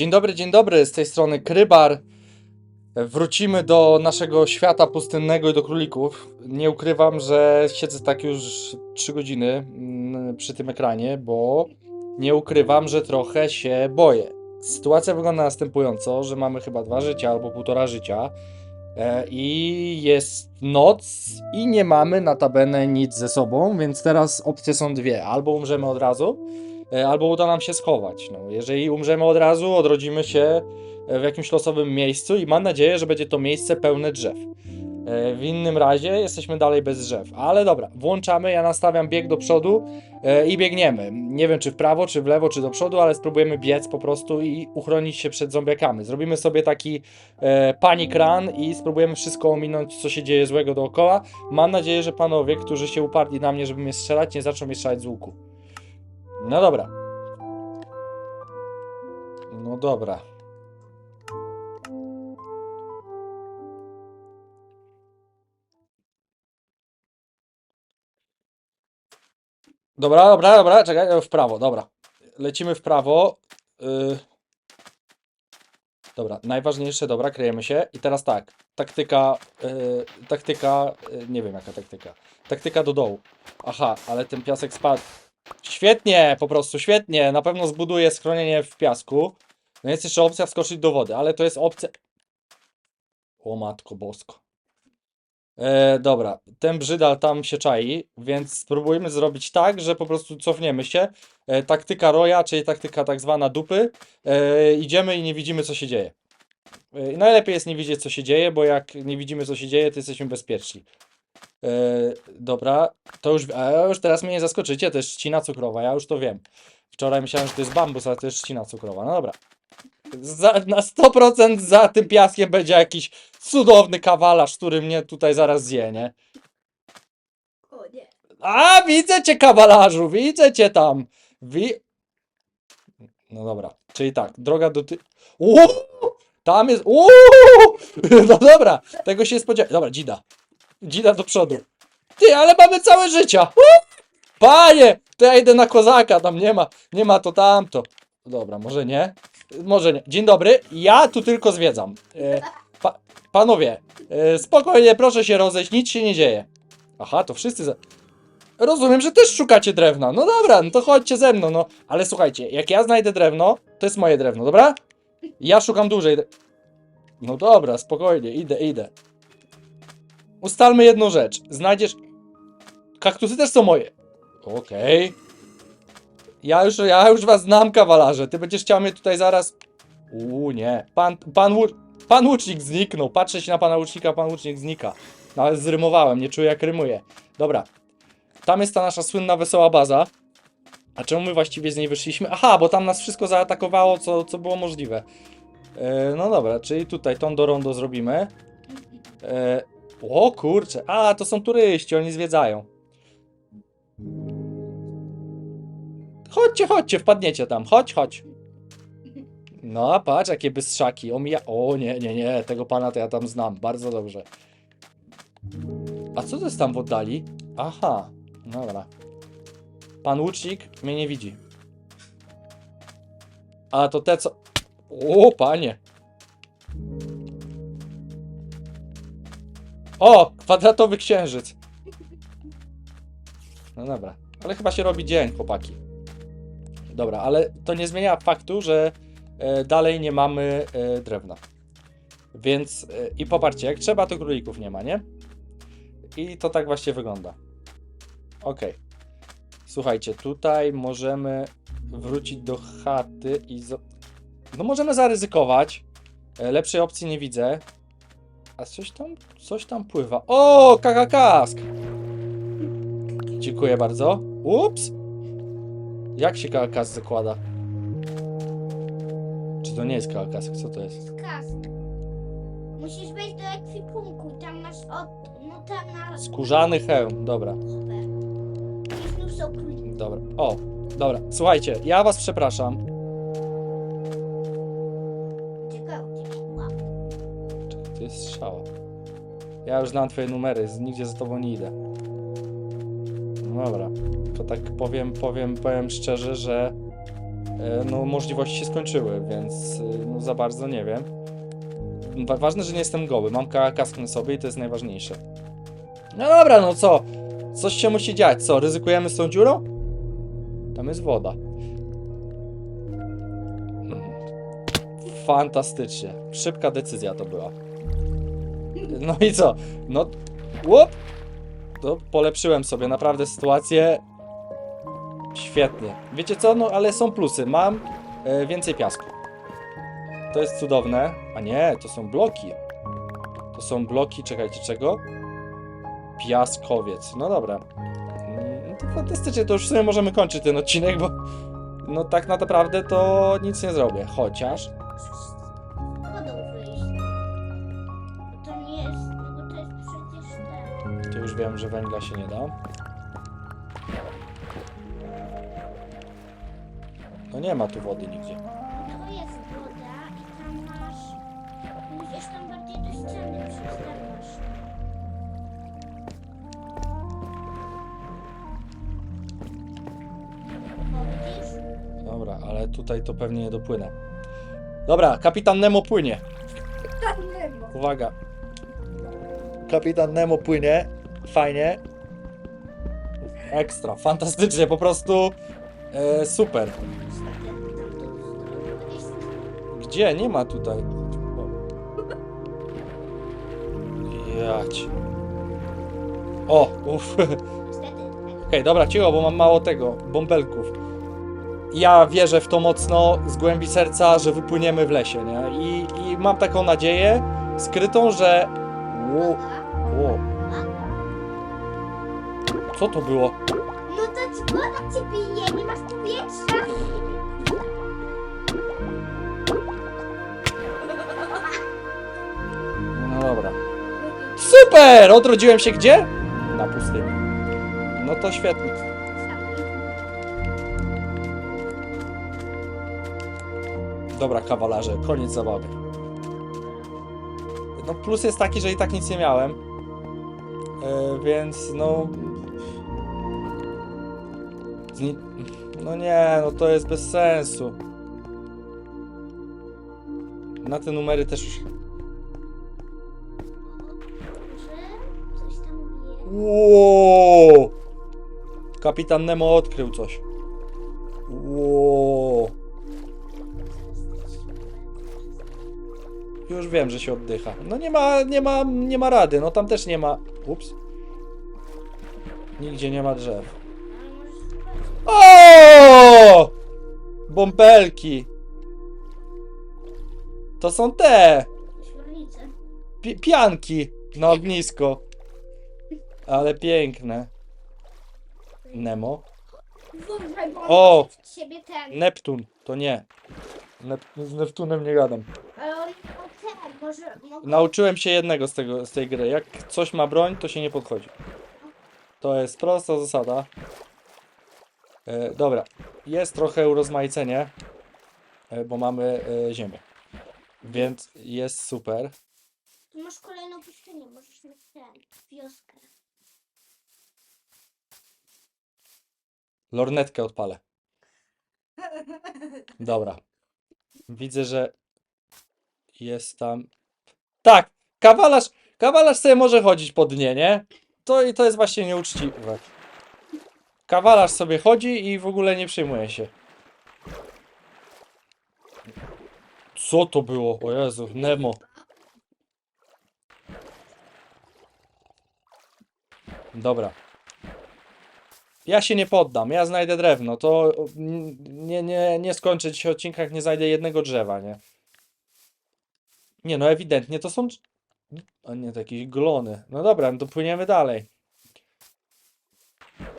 Dzień dobry, dzień dobry, z tej strony Krybar. Wrócimy do naszego świata pustynnego i do królików. Nie ukrywam, że siedzę tak już 3 godziny mm, przy tym ekranie, bo nie ukrywam, że trochę się boję. Sytuacja wygląda następująco, że mamy chyba dwa życia albo półtora życia e, i jest noc i nie mamy notabene nic ze sobą, więc teraz opcje są dwie. Albo umrzemy od razu, albo uda nam się schować. No, jeżeli umrzemy od razu, odrodzimy się e, w jakimś losowym miejscu i mam nadzieję, że będzie to miejsce pełne drzew. E, W innym razie jesteśmy dalej bez drzew. Ale dobra, włączamy, ja nastawiam bieg do przodu e, i biegniemy. Nie wiem czy w prawo, czy w lewo, czy do przodu, ale spróbujemy biec po prostu i uchronić się przed zombiakami. Zrobimy sobie taki e, panic run i spróbujemy wszystko ominąć, co się dzieje złego dookoła. Mam nadzieję, że panowie, którzy się uparli na mnie, żeby mnie strzelać, nie zaczną mnie strzelać z łuku. No dobra. No dobra. Dobra, dobra, dobra, czekaj, w prawo, dobra. Lecimy w prawo. y. Dobra, najważniejsze, dobra, kryjemy się. I teraz tak, taktyka, y, taktyka, y, nie wiem jaka taktyka. Taktyka do dołu. Aha, ale ten piasek spadł. Świetnie, po prostu świetnie. Na pewno zbuduję schronienie w piasku. No jest jeszcze opcja wskoczyć do wody, ale to jest opcja... O matko bosko. E, dobra, ten brzydal tam się czai, więc spróbujmy zrobić tak, że po prostu cofniemy się. E, taktyka roja, czyli taktyka tak zwana dupy. E, idziemy i nie widzimy, co się dzieje. E, najlepiej jest nie widzieć, co się dzieje, bo jak nie widzimy, co się dzieje, to jesteśmy bezpieczni. E, dobra, to już, a już teraz mnie nie zaskoczycie, to jest trzcina cukrowa, ja już to wiem. Wczoraj myślałem, że to jest bambus, ale to jest trzcina cukrowa. No dobra. Za, na 100% za tym piaskiem będzie jakiś cudowny kawalarz, który mnie tutaj zaraz zje, nie? O nie. A, widzę cię, kawalarzu, widzę cię tam. Wi... No dobra, czyli tak, droga do ty... Uuu, tam jest... Uuu, no dobra, tego się spodziewałem. Dobra, dzida. Dzida do przodu. Ty, ale mamy całe życia. Panie, to ja idę na kozaka, tam nie ma, nie ma to tamto. Dobra, może nie? Może nie. Dzień dobry, ja tu tylko zwiedzam. E, pa, panowie, e, spokojnie, proszę się rozejść, nic się nie dzieje. Aha, to wszyscy... Za... Rozumiem, że też szukacie drewna. No dobra, no to chodźcie ze mną, no. Ale słuchajcie, jak ja znajdę drewno, to jest moje drewno, dobra? Ja szukam dłużej. No dobra, spokojnie, idę, idę. Ustalmy jedną rzecz. Znajdziesz... Kaktusy też są moje. Okej. Ja już, ja już was znam, kawalarze. Ty będziesz chciał mnie tutaj zaraz... Uuu, nie. Pan, pan, łu... pan łucznik zniknął. Patrzę się na pana łucznika, pan łucznik znika. No ale zrymowałem, nie czuję jak rymuję. Dobra. Tam jest ta nasza słynna wesoła baza. A czemu my właściwie z niej wyszliśmy? Aha, bo tam nas wszystko zaatakowało, co, co było możliwe. E, no dobra, czyli tutaj tą do rondo zrobimy. E, o kurczę, a to są turyści, oni zwiedzają. Chodźcie, chodźcie, wpadniecie tam, chodź, chodź. No, patrz, jakie bystrzaki. Omija... O nie, nie, nie, tego pana to ja tam znam, bardzo dobrze. A co to jest tam w oddali? Aha, dobra. Pan łucznik mnie nie widzi. A to te co... O, panie. O, kwadratowy księżyc. No dobra, ale chyba się robi dzień, chłopaki. Dobra, ale to nie zmienia faktu, że e, dalej nie mamy e, drewna. Więc e, i popatrzcie, jak trzeba, to królików nie ma, nie? I to tak właśnie wygląda. Ok. Słuchajcie, tutaj możemy wrócić do chaty i. No, możemy zaryzykować. Lepszej opcji nie widzę. A coś tam, coś tam pływa. O, kakakask! Dziękuję bardzo. Ups! Jak się kakakask zakłada? Czy to nie jest kakakask? Co to jest? Kask. Musisz wejść do ekwipunku. Tam masz od... No tam na... Skórzany hełm, dobra. Super. I znów są króliki. Dobra. O, dobra. Słuchajcie, ja was przepraszam. Strzała. Ja już znam twoje numery, nigdzie za tobą nie idę. No dobra. To tak powiem, powiem, powiem szczerze, że e, no, możliwości się skończyły, więc e, no, za bardzo nie wiem. Wa- Ważne, że nie jestem goły. Mam ka- kask na sobie i to jest najważniejsze. No dobra, no co? Coś się musi dziać. Co, ryzykujemy z tą dziurą? Tam jest woda. Fantastycznie. Szybka decyzja to była. No i co? No, łup! To polepszyłem sobie naprawdę sytuację. Świetnie. Wiecie co? No, ale są plusy. Mam e, więcej piasku. To jest cudowne. A nie, to są bloki. To są bloki, czekajcie, czego? Piaskowiec. No dobra. Mm, To fantastycznie, to już w sumie możemy kończyć ten odcinek, bo no tak naprawdę to nic nie zrobię. Chociaż wiem, że węgla się nie da. No nie ma tu wody nigdzie. To jest woda i tam masz... Musisz tam bardziej do ściany. O, widzisz? Dobra, ale tutaj to pewnie nie dopłynę. Dobra, kapitan Nemo płynie. Uwaga. Kapitan Nemo płynie. Fajnie. Ekstra, fantastycznie, po prostu e, super. Gdzie? Nie ma tutaj. O. Jać. O, uff. Okej, dobra, cicho, bo mam mało tego, bąbelków. Ja wierzę w to mocno z głębi serca, że wypłyniemy w lesie, nie? I, i mam taką nadzieję skrytą, że... Co to było? No to ci woda cię bije, nie masz powietrza. No dobra. Super! Odrodziłem się gdzie? Na pustyni. No to świetnie. Dobra, kawalarze, koniec zabawy. No plus jest taki, że i tak nic nie miałem. E, więc no... No nie, no to jest bez sensu. Na te numery też coś tam bije. Wow! Kapitan Nemo odkrył coś. Wow! Już wiem, że się oddycha. No nie ma, nie ma, nie ma rady. No tam też nie ma. Ups. Nigdzie nie ma drzew. Zobaczyć. O! Bąbelki. To są te pi pianki na ognisko. Ale piękne. Nemo. Bo O! on siebie ten. Neptun, to nie. Nep z Neptunem nie gadam. Ale on o ten, może... Mogę... Nauczyłem się jednego z, tego, z tej gry. Jak coś ma broń, to się nie podchodzi. To jest prosta zasada. E, dobra. Jest trochę urozmaicenie, e, bo mamy e, ziemię. Więc jest super. Tu masz kolejną pustynię, możesz mieć ten, wioskę. Lornetkę odpalę. Dobra. Widzę, że jest tam. Tak! Kawalarz! Kawalarz sobie może chodzić po dnie, nie? To i to jest właśnie nieuczciwe. Kawalarz sobie chodzi i w ogóle nie przejmuje się. Co to było? O Jezu, Nemo. Dobra. Ja się nie poddam, ja znajdę drewno. To nie, nie, nie skończę dzisiaj odcinka, jak nie znajdę jednego drzewa, nie? Nie, no ewidentnie to są... A nie, to jakieś glony. No dobra, no to płyniemy dalej.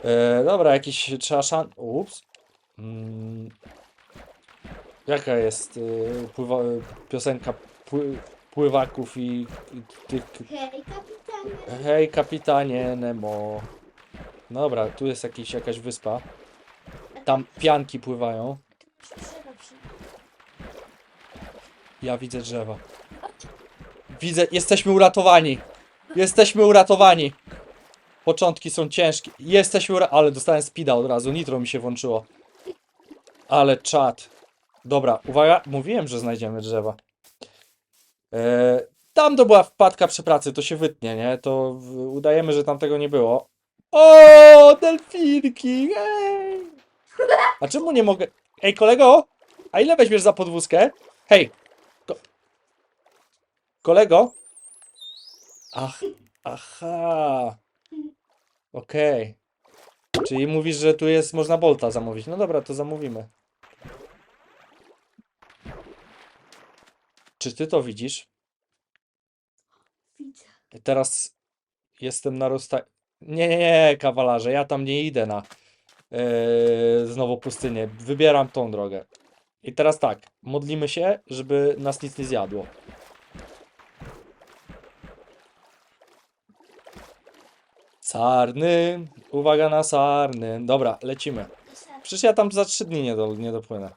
E, dobra, jakiś trzeba szan... Ups. Mm. Jaka jest y, pływa, piosenka pły, pływaków i, i tych... Hej, kapitanie. Hej, kapitanie Nemo. Dobra, tu jest jakiś, jakaś wyspa. Tam pianki pływają. Ja widzę drzewa. Widzę, jesteśmy uratowani. Jesteśmy uratowani. Początki są ciężkie. Jesteśmy. Ale dostałem speeda od razu, nitro mi się włączyło. Ale czad. Dobra, uwaga, mówiłem, że znajdziemy drzewa. E, tam to była wpadka przy pracy, to się wytnie, nie? To udajemy, że tam tego nie było. O, delfinki! Hej! A czemu nie mogę... Ej, kolego! A ile weźmiesz za podwózkę? Hej! Ko... Kolego? Ach, aha. Okej. Czyli mówisz, że tu jest, można Bolta zamówić. No dobra, to zamówimy. Czy ty to widzisz? Widzę. Teraz jestem na rozsta... Nie, nie, nie, kawalarze, ja tam nie idę na yy, znowu pustynię. Wybieram tą drogę. I teraz tak, modlimy się, żeby nas nic nie zjadło. Sarny, uwaga na sarny. Dobra, lecimy. Przecież ja tam za trzy dni nie, do, nie dopłynę.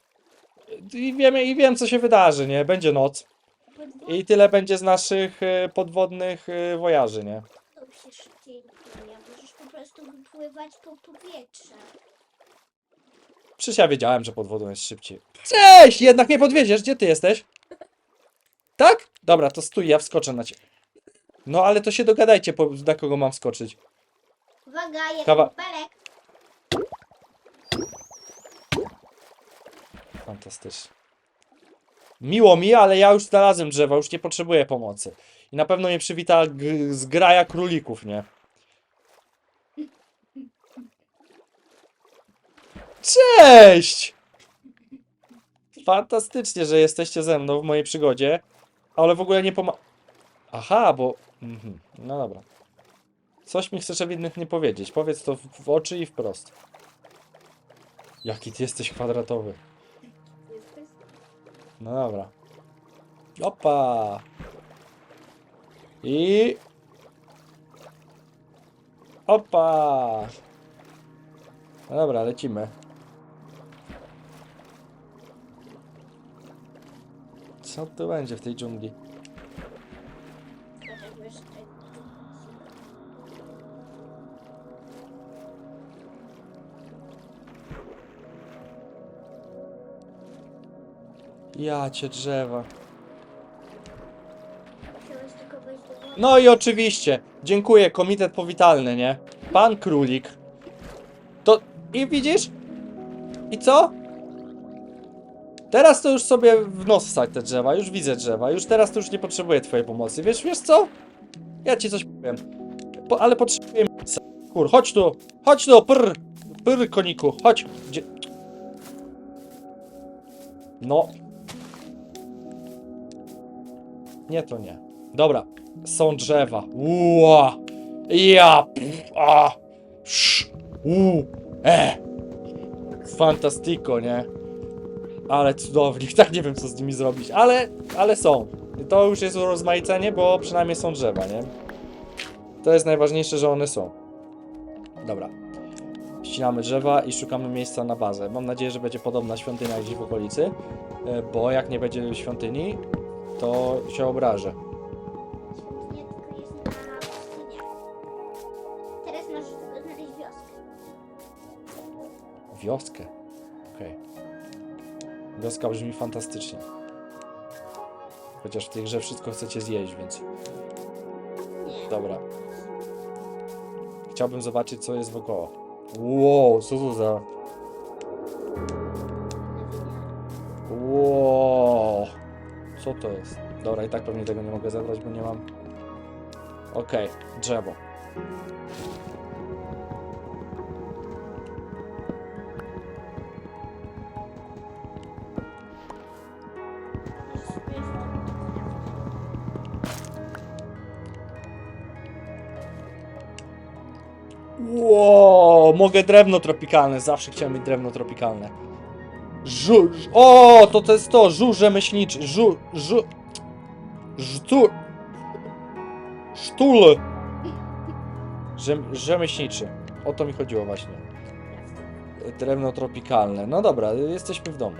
I wiem, I wiem, co się wydarzy, nie? Będzie noc. I tyle będzie z naszych e, podwodnych e, wojaży, nie? To się szybciej płynie. Możesz po prostu wypływać po powietrze. Przecież ja wiedziałem, że pod wodą jest szybciej. Cześć! Jednak nie podwiedziesz, gdzie ty jesteś? Tak? Dobra, to stój, ja wskoczę na ciebie. No ale to się dogadajcie, po, na kogo mam skoczyć. Uwaga, jest Kawa- Kawa... Fantastycznie. Miło mi, ale ja już znalazłem drzewa, już nie potrzebuję pomocy. I na pewno mnie przywita g- zgraja królików, nie? Cześć! Fantastycznie, że jesteście ze mną w mojej przygodzie, ale w ogóle nie poma... Aha, bo... Mhm. No dobra. Coś mi chcesz innych nie powiedzieć. Powiedz to w, w oczy i wprost. Jaki ty jesteś kwadratowy. No dobra. Opa! I... Opa! No dobra, lecimy. Co tu będzie w tej dżungli? Ja cię drzewa. Tylko wejść do wody. No i oczywiście, dziękuję, komitet powitalny, nie? Pan Królik. To, i widzisz? I co? Teraz to już sobie w nos wsadź te drzewa, już widzę drzewa, już teraz to już nie potrzebuję twojej pomocy, wiesz, wiesz co? Ja ci coś powiem, po, ale potrzebuję miejsca. Kur, chodź tu, chodź tu, prr, prr, koniku, chodź. Gdzie? No. Nie, to nie. Dobra, są drzewa. Ua! Ja! A! Sz! U! E! Fantastico, nie? Ale cudownie. Tak nie wiem, co z nimi zrobić. Ale, ale są. To już jest urozmaicenie, bo przynajmniej są drzewa, nie? To jest najważniejsze, że one są. Dobra. Ścinamy drzewa i szukamy miejsca na bazę. Mam nadzieję, że będzie podobna świątynia gdzieś w okolicy, e, bo jak nie będzie świątyni, to się obrażę. Świątynia tylko jest na pustyniach. Teraz masz tylko znaleźć wioskę. Wioskę. Okej. Wioska brzmi fantastycznie. Chociaż w tej grze wszystko chcecie zjeść, więc Nie. dobra. Chciałbym zobaczyć, co jest wokoło. Wow, co to za... Co to jest? Dobra, i tak pewnie tego nie mogę zebrać, bo nie mam... Okej, drzewo. Już tam Wow, mogę drewno tropikalne. Zawsze chciałem mieć drewno tropikalne. Żu... O, to to jest to. Żu rzemieślniczy. Żu... Żu... Żtu... Sztul. Rzem... Rzemieślniczy. O to mi chodziło właśnie. Drewno tropikalne. No dobra, jesteśmy w domu.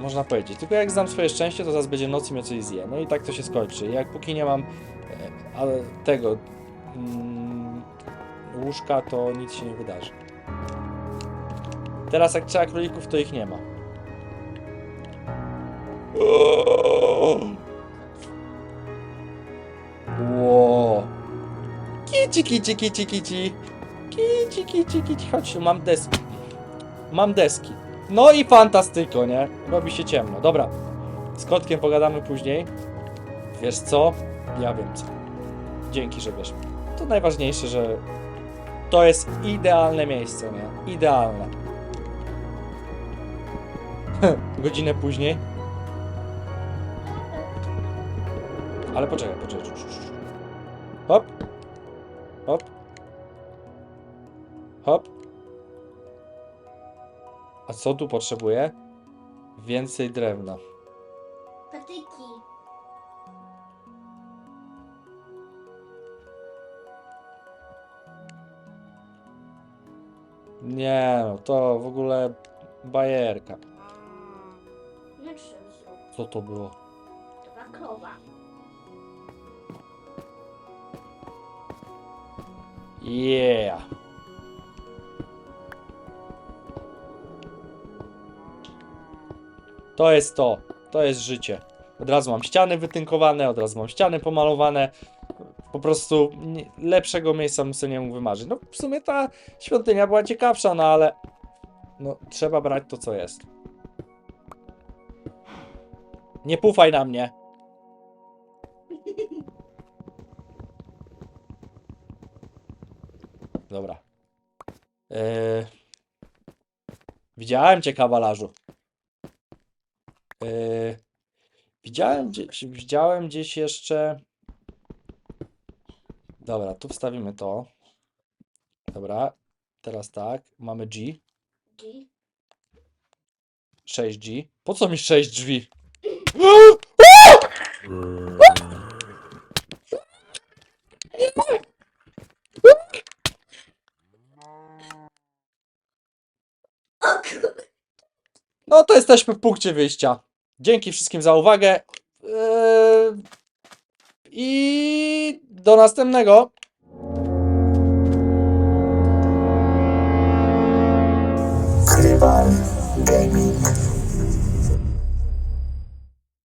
Można powiedzieć. Tylko jak znam swoje szczęście, to zaraz będzie noc i mnie coś zje. No i tak to się skończy. Jak póki nie mam e, ale tego mm, łóżka, to nic się nie wydarzy. Teraz jak trzeba królików, to ich nie ma. Ło. Kici, kici, kici, kici. Kici, kici, kici. Chodź tu, mam deski. Mam deski. No i fantastyko, nie? Robi się ciemno. Dobra. Z kotkiem pogadamy później. Wiesz co? Ja wiem co. Dzięki, że wiesz. To najważniejsze, że to jest idealne miejsce, nie? Idealne. Godzinę później. Ale poczekaj, poczekaj. Hop. Hop. Hop. A co tu potrzebuję? Więcej drewna. Patyki. Nie, no to w ogóle bajerka. No co to było? Yeah. To jest to. To jest życie. Od razu mam ściany wytynkowane, od razu mam ściany pomalowane. Po prostu lepszego miejsca bym sobie nie mógł wymarzyć. No w sumie ta świątynia była ciekawsza, no ale no trzeba brać to co jest. Nie pufaj na mnie. Dobra. Eee, widziałem cię, kawalarzu. Eee, widziałem, gdzieś, widziałem gdzieś jeszcze. Dobra, tu wstawimy to. Dobra, teraz tak. Mamy G. G. 6G. Po co mi 6 drzwi? No to jesteśmy w punkcie wyjścia. Dzięki wszystkim za uwagę. Eee, I do następnego. Gaming.